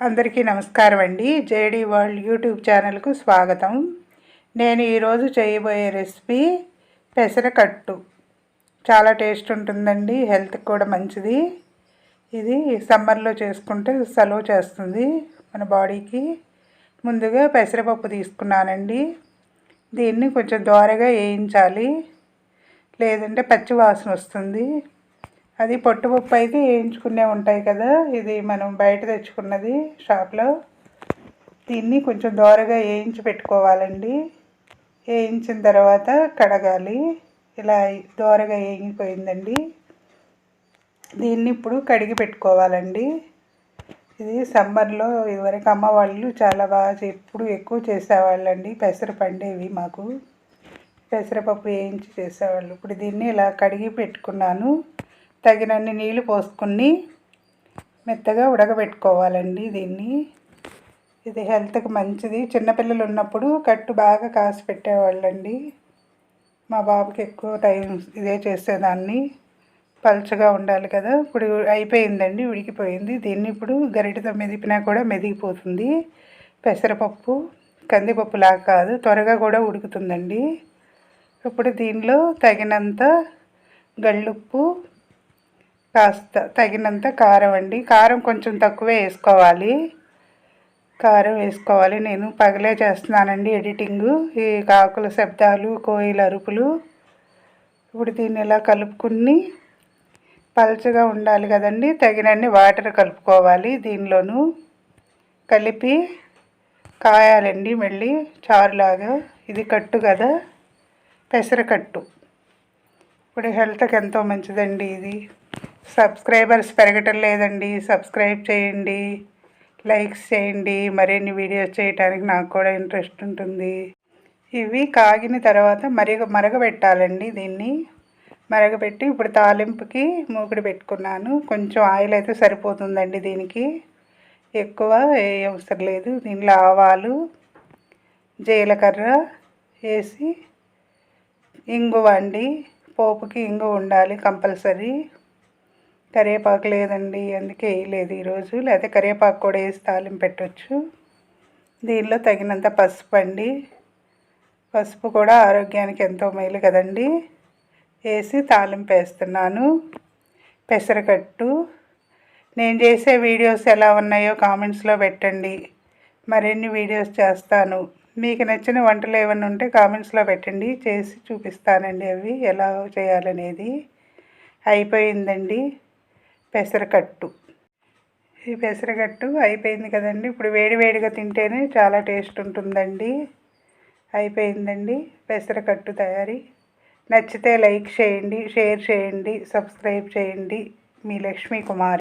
అందరికీ నమస్కారం అండి. జేడీ వరల్డ్ యూట్యూబ్ ఛానల్కు స్వాగతం. నేను ఈరోజు చేయబోయే రెసిపీ పెసరకట్టు. చాలా టేస్ట్ ఉంటుందండి హెల్త్కి కూడా మంచిది. ఇది సమ్మర్లో చేసుకుంటే సెలవు చేస్తుంది మన బాడీకి. ముందుగా పెసరపప్పు తీసుకున్నానండి. దీన్ని కొంచెం దోరగా వేయించాలి. లేదంటే పచ్చి వాసన వస్తుంది. అది పొట్టుపప్పు అయితే వేయించుకునే ఉంటాయి కదా. ఇది మనం బయట తెచ్చుకున్నది షాప్లో. దీన్ని కొంచెం దోరగా వేయించి పెట్టుకోవాలండి. వేయించిన తర్వాత కడగాలి. ఇలా దోరగా వేగిపోయిందండి. దీన్ని ఇప్పుడు కడిగి పెట్టుకోవాలండి. ఇది సమ్మర్లో ఇదివరకు అమ్మ వాళ్ళు చాలా బాగా ఎప్పుడు ఎక్కువ చేసేవాళ్ళండి. పెసర పండేవి మాకు. పెసరపప్పు వేయించి చేసేవాళ్ళు. ఇప్పుడు దీన్ని ఇలా కడిగి పెట్టుకున్నాను. తగినన్ని నీళ్ళు పోసుకుని మెత్తగా ఉడకబెట్టుకోవాలండి దీన్ని. ఇది హెల్త్కి మంచిది. చిన్నపిల్లలు ఉన్నప్పుడు కట్టు బాగా కాసి పెట్టేవాళ్ళండి. మా బాబుకి ఎక్కువ టైం ఇదే చేసేదాన్ని. పలుచగా ఉండాలి కదా. ఇప్పుడు అయిపోయిందండి ఉడికిపోయింది. దీన్ని ఇప్పుడు గరిటతో మెదిపినా కూడా మెదిగిపోతుంది. పెసరపప్పు కందిపప్పు లాగా కాదు త్వరగా కూడా ఉడుకుతుందండి. ఇప్పుడు దీనిలో తగినంత గళ్ళుప్పు కాస్త తగినంత కారం అండి. కారం కొంచెం తక్కువే వేసుకోవాలి. కారం వేసుకోవాలి. నేను పగలే చేస్తున్నానండి ఎడిటింగు. ఈ కాకుల శబ్దాలు కోయిల అరుపులు. ఇప్పుడు దీన్ని ఇలా కలుపుకుని పలచగా ఉండాలి కదండి. తగినన్ని వాటర్ కలుపుకోవాలి దీనిలోను. కలిపి కాయాలండి మళ్ళీ చారులాగా. ఇది కట్టు కదా. పెసరకట్టు. ఇప్పుడు హెల్త్కి ఎంతో మంచిదండి ఇది. సబ్స్క్రైబర్స్ పెరగటం లేదండి. సబ్స్క్రైబ్ చేయండి. లైక్స్ చేయండి. మరిన్ని వీడియోస్ చేయడానికి నాకు కూడా ఇంట్రెస్ట్ ఉంటుంది. ఇవి కాగిన తర్వాత మరిగ మరగబెట్టాలండి దీన్ని. మరగబెట్టి ఇప్పుడు తాలింపుకి మూకుడు పెట్టుకున్నాను. కొంచెం ఆయిల్ అయితే సరిపోతుందండి దీనికి. ఎక్కువ ఏ అవసరం లేదు. దీనిలో ఆవాలు జీలకర్ర వేసి ఇంగువ అండి. పోపుకి ఇంగు ఉండాలి కంపల్సరీ. కరివేపాకు లేదండి అందుకే వేయలేదు ఈరోజు. లేకపోతే కరివేపాకు కూడా వేసి తాలింపు పెట్టవచ్చు దీనిలో తగినంత పసుపు అండి. పసుపు కూడా ఆరోగ్యానికి ఎంతో మేలు కదండి. వేసి తాలింపు వేస్తున్నాను. పెసరకట్టు. నేను చేసే వీడియోస్ ఎలా ఉన్నాయో కామెంట్స్లో పెట్టండి. మరిన్ని వీడియోస్ చేస్తాను. మీకు నచ్చిన వంటలు ఏమైనా ఉంటే కామెంట్స్లో పెట్టండి. చేసి చూపిస్తానండి అవి ఎలా చేయాలనేది. అయిపోయిందండి. పెసరకట్టు. ఈ పెసరకట్టు అయిపోయింది కదండి. ఇప్పుడు వేడివేడిగా తింటేనే చాలా టేస్ట్ ఉంటుందండి. అయిపోయిందండి పెసరకట్టు తయారీ. నచ్చితే లైక్ చేయండి షేర్ చేయండి సబ్స్క్రైబ్ చేయండి. మీ లక్ష్మీ కుమారి.